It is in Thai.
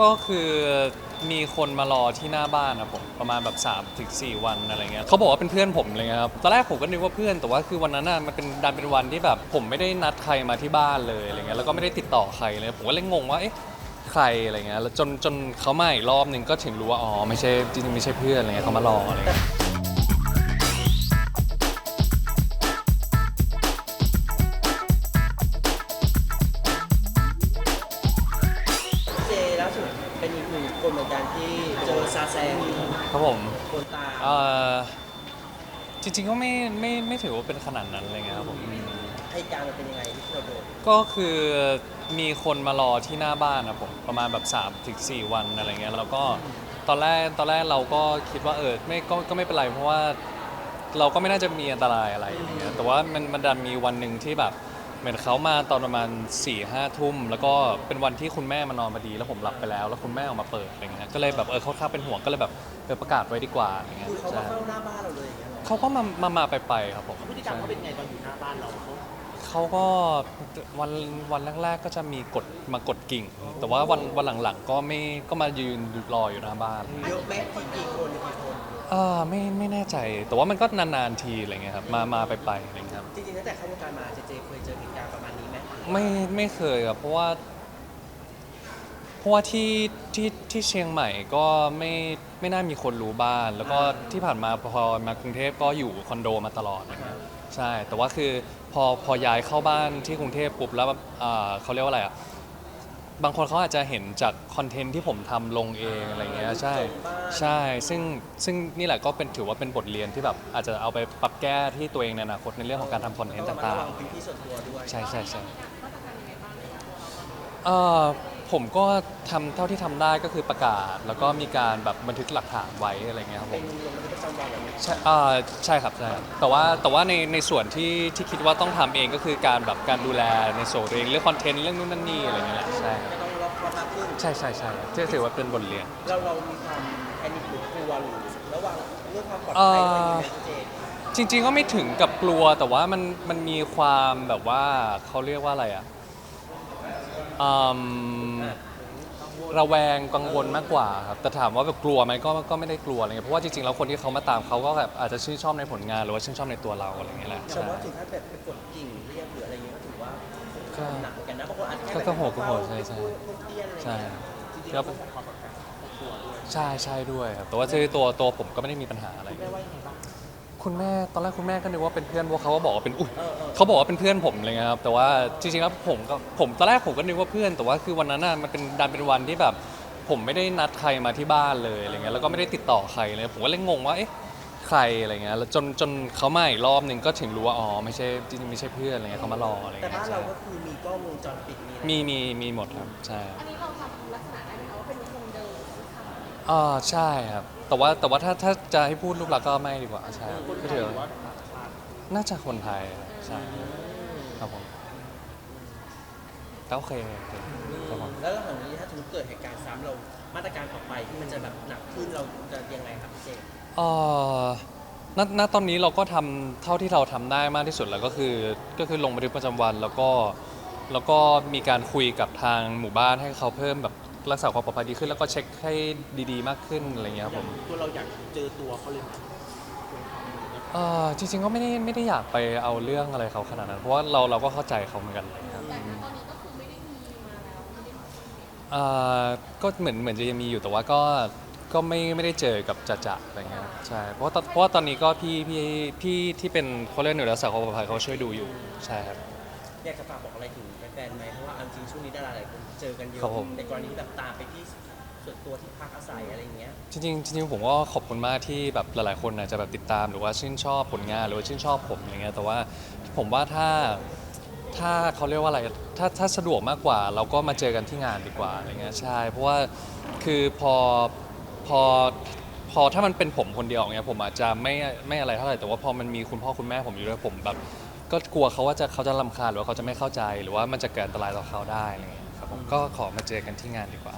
ก็คือมีคนมารอที่หน้าบ้านนะผมประมาณแบบ3ถึง4วันอะไรเงี้ยเขาบอกว่าเป็นเพื่อนผมเลยครับตอนแรกผมก็นึกว่าเพื่อนแต่ว่าคือวันนั้นน่ะมันเป็นดันเป็นวันที่แบบ ผมไม่ได้นัดใครมาที่บ้านเลยอะไรเงี้ยแล้วก็ไม่ได้ติดต่อใครเลยผมก็เลยงงว่าเอ๊ะใครอะไรเงี้ยแล้วจนจนเขามาอีกรอบหนึ่งก็ถึงรู้ว่าอ๋อไม่ใช่จริงๆไม่ใช่เพื่อนอะไรเงี้ยเขามารออะไรเงี้ย กหนึ่งคนเหมือนกันที่เจอซาแซงครับผมคนตายเอ่อจริงๆก็ไม่ไม่ไม่ถือว่าเป็นขนาดนั้นอะไรเงี้ยครับผมเหตุการณ์มันเป็นยังไงที่เราโดนก็คือมีคนมารอที่หน้าบ้านนะผมประมาณแบบ3ถึง4วันอะไรเงี้ยแล้วก็ตอนแรกตอนแรกเราก็คิดว่าเออไม่ก็ก็ไม่เป็นไรเพราะว่า เราก็ไม่น่าจะมีอันตรายอะไรอย่างเงี้ยแต่ว่ามันมันดันมีวันหนึ่งที่แบบ เหมือนเขามาตอนประมาณ4ี่ห้าทุ่ม แล้วก็เป็นวันที่คุณแม่มานอนพอดี แล้วผมหลับไปแล้ว แล้วคุณแม่ออกมาเปิดอะไรเงี้ยก็เลยแบบเออเขาค่อนข้างเป็นห่วงก็เลยแบบเออประกาศไว้ดีกว่าอะไรเงี้ยคือเขามาใช่เข้าหน้าบ้านเราเลยอย่างเงี้ยเหรอเขาก็มามามาไปไปครับผมพฤติกรรมเขาเป็นไงตอนอยู่หน้าบ้านเราเขาเขาก็วันวันแรกๆก็จะมีกดมากดกิ่ง แต่ว่าวันวันหลังๆ ก็ไม่ก็มายืนรออยู่หน้าบ้าน เยอะไหมกี่กี่คนกี่คนอ่าไม่ไม่แน่ใจ แต่ว่ามันก็นานๆทีอะไรเงี้ยครับมามาไปไปอะไรเงี้ยครับจริงๆตั้งแต่เข้าวงการมาเจเจเคย ไหมไม่ไม่เคยครับเพราะว่าเพราะว่าที่ที่ที่เชียงใหม่ก็ไม่ไม่น่ามีคนรู้บ้าน แล้วก็ที่ผ่านมาพอมากรุงเทพก็อยู่คอนโดมาตลอดอะไรเงี้ยใช่ แต่ว่าคือพอพอย้ายเข้าบ้านที่กรุงเทพปุ๊บแล้วอ่าเขาเรียกว่าอะไรอะ บางคนเขาอาจจะเห็นจากคอนเทนต์ที่ผมทำลงเองอะไรเงี้ยใช่ใช่ซึ่งซึ่งนี่แหละก็เป็นถือว่าเป็นบทเรียนที่แบบอาจจะเอาไปปรับแก้ที่ตัวเองในอนาคตในเรื่องของการทำคอนเทนต์ต้องระมัดต่าระงวังพื้นที่ส่วนตัวด้วยๆใช่ใช่ใช่เอ่อผมก็ทำเท่าที่ทำได้ก็คือประกาศ แล้วก็มีการแบบบันทึกหลักฐานไว้อะไรเงี้ยครับผเป็นมลง บันทึกประจำวันแบบนี้ใช่อ่าใช่ครับใช่ครับแต่ว่าแต่ว่าในในส่วนที่ที่คิดว่าต้องทำเองก็คือการแบบการดูแลในส่วนตัวเองเรื่องคอนเทนต์เรื่องนู่นนั่นนี่อะไรเงี้ยแหละใช่ครับก็ต้องรับความมากขึ้น ใช่ใช่ใช่ที่ถือว่าเป็นบทเรียน เราเรามีความแพนิคหรือกลัวหรือระวังเรื่องความปลอดเอ่ภัยออะไรอย่างเงี้ยเจจริง ๆ ก็ไม่ถึงกับกลัวแต่ว่ามันมันมีความแบบว่าเขาเรียกว่าอะไรอะอืม ระแวงกังวลมากกว่าครับแต่ถามว่าแบบกลัวไหมก็ก็ไม่ได้กลัวอะไรเงี้ยเพราะว่าจริงๆแล้วคนที่เขามาตามเขาก็แบบอาจจะชื่นชอบในผลงานหรือว่าชื่นชอบในตัวเราอะไรเงี้ยแหละแต่ใช่ว่าถึงขั้นแบบไปกดกิ่งเรียกหรืออะไรเงี้ยก็ถือว่าก็หนักเหมือนกันนะบางคนอาจจะแค่ก็แบบก็โหดก็โหดใช่ใช่ลูกเตี้ยนอะไรใช่ เงี้ยจริงๆครัเราบต้องความปลอดภัยของครอบครัวด้วยใช่ใช่ด้วยครับแต่ว่าคือตัวตัวผมก็ไม่ได้มีปัญหาอะไรคุณแม่ว่ายังไงบ้าง คุณแม่ตอนแรกคุณแม่ก็นึกว่าเป็นเพื่อนพวกเขาก็บอกว่าเป็นอุ้ยเออเออเขาบอกว่าเป็นเพื่อนผมเลยครับแต่ว่าจริงๆแล้วผมก็ผมตอนแรกผมก็นึกว่าเพื่อน แต่ว่าคือวันนั้นน่ะมันเป็นดันเป็นวันที่แบบ ผมไม่ได้นัดใครมาที่บ้านเลยอะไรเงี้ยแล้วก็ไม่ได้ติดต่อใครเลยผมก็เลยงงว่าเอ๊ะใครอะไรเงี้ยแล้วจนจนเขามาอีกรอบหนึ่งก็ถึงรู้ว่าอ๋อไม่ใช่จริงๆไม่ใช่เพื่อนอะไรเงี้ยเขามารออะไรแต่เงี้ยบ้านใช่เราก็คือมีกล้องวงจรปิดมีอะไรมีมีมีหมดครับใช่ อันนี้เราทำลักษณะได้ไหมคะว่า อ่าใช่ครับ แต่ว่าแต่ว่าถ้าถ้าจะให้พูดรูปลักษณ์ก็ไม่ดีกว่าใช่ก็ถือว่าน่าจะคนไทยใช่ครับผมก็โอเคโอเคครับผมแล้วหลังนี้ถ้าสมมติเกิดเหตุการณ์ซ้ำเรามาตรการต่อไปที่มันจะแบบหนักขึ้นเราจะยังไงครับพี่เจเอ่อณณตอนนี้เราก็ทำเท่าที่เราทำได้มากที่สุดแล้วก็คือก็คือลงบันทึกประจำวันแล้วก็แล้วก็มีการคุยกับทางหมู่บ้านให้เขาเพิ่มแบบ รักษาความปลอดภัยดีขึ้น แล้วก็เช็คให้ดีๆ มากขึ้นอะไรเงี้ยครับผม ตัวเราอยากเจอตัวเขาเลยไหมเอ่อจริงๆก็ไม่ได้ไม่ได้อยากไปเอาเรื่องอะไรเขาขนาดนั้น เพราะว่าเราเราก็เข้าใจเขาเหมือนกันครับแต่ณตอนนี้ก็คือไม่ได้มีมาแล้วไม่ได้มาเอ่อก็เหมือนเหมือนจะยังมีอยู่แต่ว่าก็ก็ไม่ไม่ได้เจอกับจ่าจ่าอะไรเงี้ยครับใช่เพราะว่าตอนเพราะว่าตอนนี้ก็พี่พี่พี่ที่เป็นเขาเรียกหน่วยรักษาความปลอดภัยเขาช่วยดูอยู่ใช่ครับ อยากจะฝากบอกอะไรถึงแฟนๆไหมเพราะว่าเอาจริงช่วงนี้ดาราหลายคนเจอกันเยอะครับผม ในกรณีที่แบบตามไปที่ส่วนตัวที่พักอาศัยอะไรอย่างเงี้ย จริงๆจริงๆผมก็ขอบคุณมากที่แบบหลายๆคนอาจจะแบบติดตามหรือว่าชื่นชอบผลงานหรือว่าชื่นชอบผมอะไรเงี้ยแต่ว่าผมว่าถ้าถ้าเขาเรียกว่าอะไรถ้าถ้าสะดวกมากกว่า เราก็มาเจอกันที่งานดีกว่าอะไรเงี้ยใช่ เพราะว่าคือพอพอพอถ้ามันเป็นผมคนเดียวเงี้ยผมอาจจะไม่ไม่อะไรเท่าไหร่แต่ว่าพอมันมีคุณพ่อคุณแม่ผมอยู่ด้วยผมแบบ ก็กลัวเขาว่าจะเขาจะรำคาญหรือว่าเขาจะไม่เข้าใจ หรือว่ามันจะเกิดอันตรายต่อเขาได้อะไรเงี้ยครับผมก็ขอมาเจอกันที่งานดีกว่า